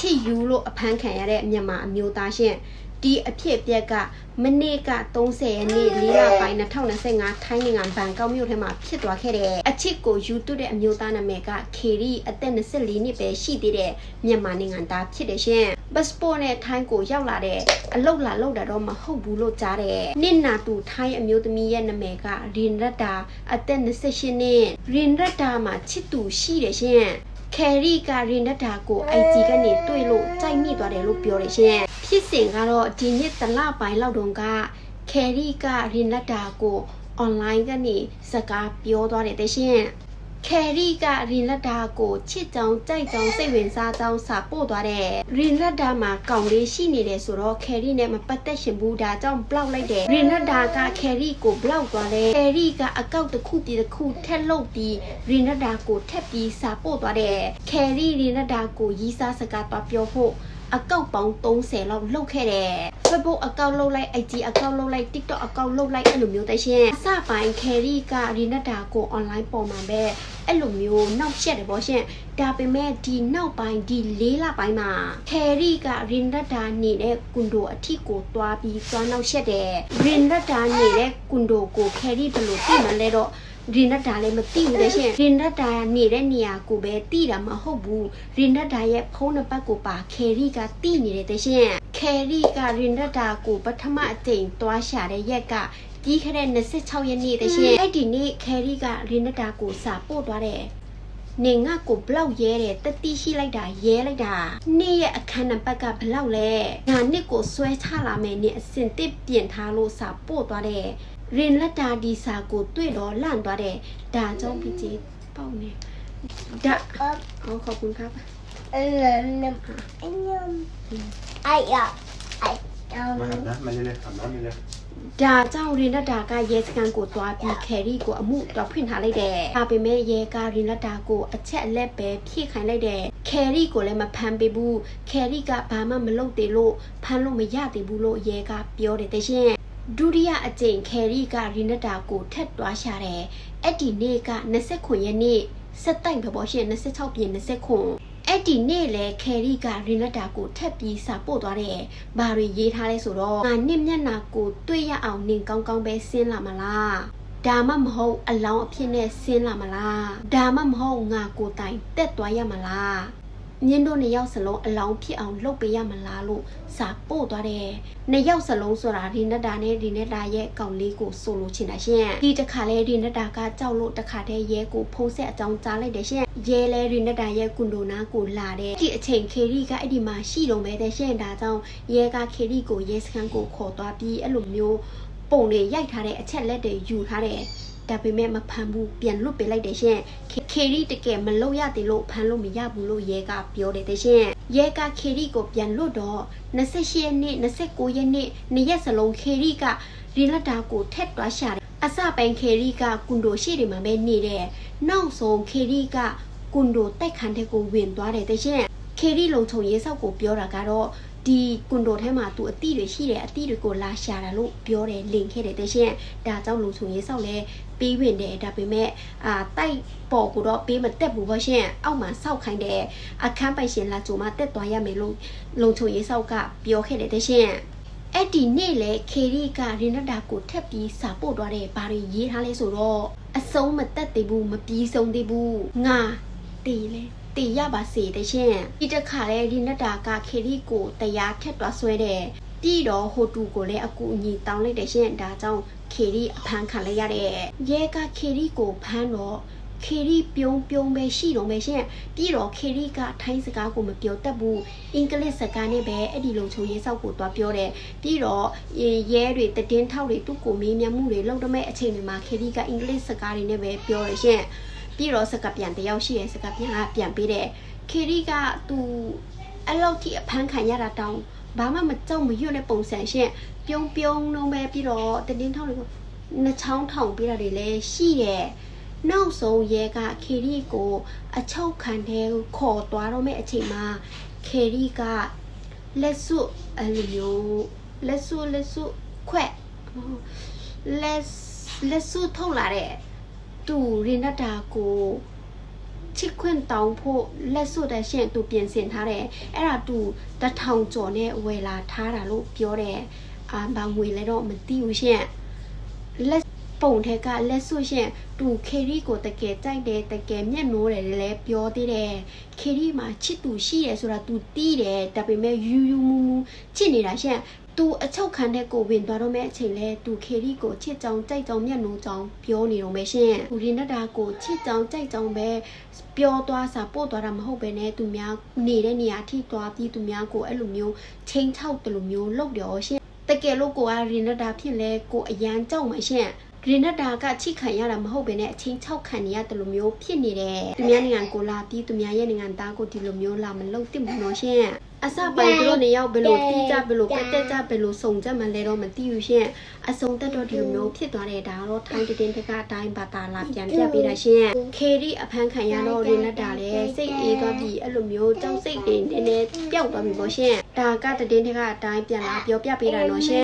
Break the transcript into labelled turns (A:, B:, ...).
A: ချစ်ယူလို့အဖမ်းခံရတဲ့မြန်မာအမျိုးသားရှင်ဒီအဖြစ်အပျက်ကမနေ့က30ရက်နေ့၄လပိုင်း2025ထိုင်းနိုင်ငံဘန်ကောက်မြို့ထဲမှာဖြစ်သွားခဲ့တယ်အချစ်ကိုယူသွတဲ့အမျိုးသားနာမည်ကခေရီအသက်24နှစ်ပဲရှိသေးတဲ့မြန်မာနိုင်ငံသားဖြစ်တယ်ရှင်ပတ်စပို့နဲ့ထိုင်းကိုရောက်လာတဲ့အလောက်လာလောက်တာတော့မဟုတ်ဘူးလို့ကြားတယ်နင့်နာတူထိုင်းအမျိုးသမီးရဲ့နာမည်ကရင်ရတ်တာအသက်28နှစ်ရင်ရတ်တာမှာချစ်သူရှိတယ်ရှင် ကယ်ရီကရင်နတ်တာကို IG ကနေတွေ့လို့ကြိုက်မိသွားတယ်လို့ပြောတယ်ရှင်ဖြစ်စဉ်ကတော့ဒီနှစ်တလပိုင်းလောက်တုန်းကကယ်ရီကရင်နတ်တာကို online ကနေစကားပြောသွားတယ်တဲ့ရှင် ကယ်ရီကရင်လက်တာကိုချစ်ကြောင်ကြိုက်ကြောင်စိတ်ဝင်စားကြောင်စာပို့သွားတယ်ရင်လက်တာမှာကောင်လေးရှိနေတယ်ဆိုတော့ကယ်ရီနဲ့မပတ်သက်ရှင်ဘူးဒါကြောင့်ဘလောက်လိုက်တယ်ရင်လက်တာကကယ်ရီကိုဘလောက်သွားလဲကယ်ရီကအကောက်တစ်ခုပြီးတစ်ခုထက်လုပ်ပြီးရင်လက်တာကိုထက်ပြီးစာပို့သွားတယ်ကယ်ရီရင်လက်တာကိုရီးစားစကားသွားပြောဖို့ အကောက်ပေါင်း30လောက်လုတ်ခဲ့တယ် Facebook အကောက်လုတ်လိုက် IG အကောက်လုတ်လိုက် TikTok အကောက်လုတ်လိုက်အဲ့လိုမျိုးတရှင်အစပိုင်း Carry ကရီနတ်တာကို online ပေါ်မှာပဲအဲ့လိုမျိုးနောက်ရှက်တယ်ပေါ့ရှင်ဒါပေမဲ့ဒီနောက်ပိုင်းဒီ၄လပိုင်းမှာ Carry ကရီနတ်တာနေတဲ့ကွန်ဒိုအထီကိုတွားပြီးတွားနောက်ရှက်တယ်ရီနတ်တာနေတဲ့ကွန်ဒိုကို Carry ဘယ်လိုသိမှလဲတော့ ရင်နတ်တာလည်းမသိဘူးတဲ့ရှင်ရင်နတ်တာနေတဲ့နေရာကိုပဲတိတာမဟုတ်ဘူးရင်နတ်တာရဲ့ဖုံးနှစ်ပတ်ကိုပါခဲရီကတိနေတယ်တဲ့ရှင်ခဲရီကရင်နတ်တာကိုပထမအကြိမ်တွားရှာတဲ့ရက်ကကြီးခဲ့တဲ့26ရက်နေ့တဲ့ရှင်အဲ့ဒီနေ့ခဲရီကရင်နတ်တာကိုစာပို့သွားတယ်နေငါကိုဘလောက်ရဲတယ်တတိရှိလိုက်တာရဲလိုက်တာနေ့ရဲ့အခန်းနံပါတ်ကဘလောက်လဲငါနှစ်ကိုဆွဲချလာမယ်နေအစင်တစ်ပြင်ထားလို့စာပို့သွားတယ် ရင်လက်တာဒီစာကိုတွေ့တော့လန့်သွားတယ်ဒါကြောင့်พี่จีပေါက်နေဒါဟောขอบคุณครับ
B: Ai à? Ai
C: มาอาบน้ำมาเร็วๆอาบน้ำเร็ว
A: ဒါကြောင့်ရင်လက်တာကရဲစခန်းကိုတွားပြီးခဲရီကိုအမှုတော့ဖွင့်ထားလိုက်တယ်။ဒါပေမဲ့ရဲကရင်လက်တာကိုအချက်အလက်ပဲဖြည့်ခိုင်းလိုက်တယ်။ခဲရီကိုလည်းမဖမ်းပေးဘူး။ခဲရီကဘာမှမလုပ်သေးလို့ဖမ်းလို့မရသေးဘူးလို့ရဲကပြောတယ်တဲ့ရှင်။ ဒုတိယအကြိမ်ခဲရီကရင်လက်တာကိုထက်တွားရှာတယ်။အဲ့ဒီနေ့က29ရက်နေ့စက်တိုင်ပဲပေါ့ရှင်26ပြင်29အဲ့ဒီနေ့လေခဲရီကရင်လက်တာကိုထက်ပြီးစာပို့သွားတယ်။ဘာတွေရေးထားလဲဆိုတော့ငါနှစ်မျက်နှာကိုတွေ့ရအောင်နင်ကောင်းကောင်းပဲဆင်းလာမလား။ဒါမှမဟုတ်အလောင်းအဖြစ်နဲ့ဆင်းလာမလား။ဒါမှမဟုတ်ငါကိုယ်တိုင်တက်သွားရမလား။ ညင်းတို့နှစ်ယောက်စလုံးအလောင်းဖြစ်အောင်လုပ်ပေးရမလားလို့စာပို့သွားတယ်။နှစ်ယောက်စလုံးဆိုတာဒီနက်တာနဲ့ဒီနက်တာရဲ့ကောင်လေးကိုဆိုလိုချင်တာရှင်။ဒီတစ်ခါလဲဒီနက်တာကကြောက်လို့တစ်ခါတည်းရဲကိုဖုံးဆက်အကြောင်းကြားလိုက်တယ်ရှင်။ရဲလဲဒီနက်တာရဲ့ကွန်ဒိုနာကိုလာတယ်။ဒီအချိန်ခေရီကအဲ့ဒီမှာရှိလုံးပဲတဲ့ရှင်ဒါကြောင့်ရဲကခေရီကိုရဲစခန်းကိုခေါ်သွားပြီးအဲ့လိုမျိုး ပုံတွေရိုက်ထားတဲ့အချက်လက်တွေယူထားတယ်။ဒါပေမဲ့မဖမ်းဘူးပြန်လွတ်ပေးလိုက်တယ်ရှင်ခေရီတကယ်မလုပ်ရသေးလို့ဖမ်းလို့မရဘူးလို့ရဲကပြောတယ်တဲ့ရှင်ရဲကခေရီကိုပြန်လွတ်တော့28ရက်နေ့29ရက်နေ့နေ့ရက်စလုံးခေရီကရီလက်တာကိုထက်တွားရှာတယ်အစပိုင်းခေရီကကွန်ဒိုရှိတယ်မှာပဲနေတယ်နောက်ဆုံးခေရီကကွန်ဒိုတိုက်ခန်းတဲ့ကိုဝင်သွားတယ်တဲ့ရှင်ခေရီလုံချုံရဲဆောက်ကိုပြောတာကတော့ ဒီကွန်ဒိုထဲမှာသူအတိတွေရှိတယ်အတိတွေကိုလာရှာတာလို့ပြောတယ်လင်ခဲ့တယ်တဲ့ရှင်ဒါကြောင့်လုံချုံရဲဆောက်လဲပေးဝင်တယ်ဒါပေမဲ့အာတိုက်ပေါ်ကိုတော့ပေးမတက်ဘူးပေါ့ရှင်အောက်မှာစောက်ခိုင်းတယ်အခန်းပိုင်ရှင်လာကြိုမှာတက်သွားရမယ်လို့လုံချုံရေးဆောက်ကပြောခဲ့တယ်တဲ့ရှင်အဲ့ဒီနေ့လေခေရီကရင်နတာကိုထက်ပြီးစာပို့သွားတယ်ဘာတွေရေးထားလဲဆိုတော့အဆုံးမတက်သေးဘူးမပြီးဆုံးသေးဘူးငါတေးလေ တေရပါစေတရှင်ဒီတစ်ခါလေဒီနတ်တာကခေရီကိုတရားထက်သွားဆွဲတယ်ပြီးတော့ဟိုတူကိုလည်းအကူအညီတောင်းလိုက်တယ်ရှင်ဒါကြောင့်ခေရီအဖမ်းခံလိုက်ရတဲ့ရဲကခေရီကိုဖမ်းတော့ခေရီပြုံးပြုံးပဲရှိတော့ပဲရှင်ပြီးတော့ခေရီကထိုင်းစကားကိုမပြောတတ်ဘူးအင်္ဂလိပ်စကားနဲ့ပဲအဲ့ဒီလုံချုံရေးဆောက်ကိုသွားပြောတယ်ပြီးတော့ရဲတွေတည်င်းထောက်တွေသူ့ကိုမေးမြန်းမှုတွေလုပ်တော့မဲ့အချိန်တွေမှာခေရီကအင်္ဂလိပ်စကားတွေနဲ့ပဲပြောရရှင် ပြီးတော့စကားပြန်တယောက်ရှိရဲ့စကားပြန်ကပြန်ပေးတယ်ခေရီကသူအဲ့လောက်ထိအဖမ်းခံရတာတောင်းဘာမှမကြောက်မရွတ်တဲ့ပုံစံရှင်ပြုံးပြုံးလုံးပဲပြီးတော့တတင်းထောက်တွေကိုနှချောင်းထောင်ပေးတာတွေလည်းရှိတယ်နောက်ဆုံးရဲကခေရီကိုအချုပ်ခံတဲ့ခေါ်သွားတော့မဲ့အချိန်မှာခေရီကလက်စွပ်အဲ့လိုမျိုးလက်စွပ်လက်စွပ်ခွက်လက်လက်စွပ်ထုတ်လာတဲ့ သူရင်နတာကိုချစ်ခွင့်တောင်းဖို့လက်စွပ်တဲ့ရှင်သူပြင်ဆင်ထားတယ်အဲ့ဒါသူတထောင်ကျော်နဲ့ဝယ်လာထားတာလို့ပြောတယ်အာဘာငွေလဲတော့မသိဘူးရှင်လက်ပုံထက်ကလက်စွပ်ရှင်သူခေရီကိုတကယ်ကြိုက်တယ်တကယ်မျက်နှိုးတယ်လည်းပြောသေးတယ်ခေရီမှာချစ်သူရှိတယ်ဆိုတာသူတီးတယ်ဒါပေမဲ့ယူယူမူမူချစ်နေတာရှင် သူအချုပ်ခံတဲ့ကိုဝင်သွားတော့မဲ့အချိန်လဲသူခေရီကိုချစ်ကြောင်ကြိုက်ကြောင်မျက်နှိုးကြောင်ပြောနေတော့မယ်ရှင်သူရင်တတာကိုချစ်ကြောင်ကြိုက်ကြောင်ပဲပြောသွားစာပို့သွားတာမဟုတ်ပဲနဲ့သူများနေတဲ့နေရာထိသွားပြီးသူများကိုအဲ့လိုမျိုးချိန်ချောက်တယ်လို့မျိုးလုပ်တယ်ရှင်တကယ်လို့ကိုကရင်နတာဖြစ်လဲကိုအရန်ကြောက်မှရှင့်ရင်နတာကချိခံရတာမဟုတ်ဘဲနဲ့အချင်းချောက်ခံနေရတယ်လို့မျိုးဖြစ်နေတယ်သူများနိုင်ငံကိုလာပြီးသူများရဲ့နိုင်ငံသားကိုဒီလိုမျိုးလာမလုပ်သင့်ဘူးနော်ရှင့် အစပိုင်းသူတို့နေရောက်ဘယ်လိုတီးကြဘယ်လိုပက်တက်ကြဘယ်လိုစုံကြမှလဲတော့မသိဘူးရှင့်အစုံတက်တော့ဒီလိုမျိုးဖြစ်သွားတဲ့ဒါတော့ထိုင်းတည်င်းတကအတိုင်းဘာသာလာပြန်ပြပေးတာရှင့်ခေရီအဖမ်းခံရတော့ရင်နတာလည်းစိတ်အေးသွားပြီးအဲ့လိုမျိုးကြောက်စိတ်တွေနည်းနည်းပျောက်သွားပြီပေါ့ရှင့်ဒါကတည်င်းတကအတိုင်းပြန်လာပြောပြပေးတာနော်ရှင့်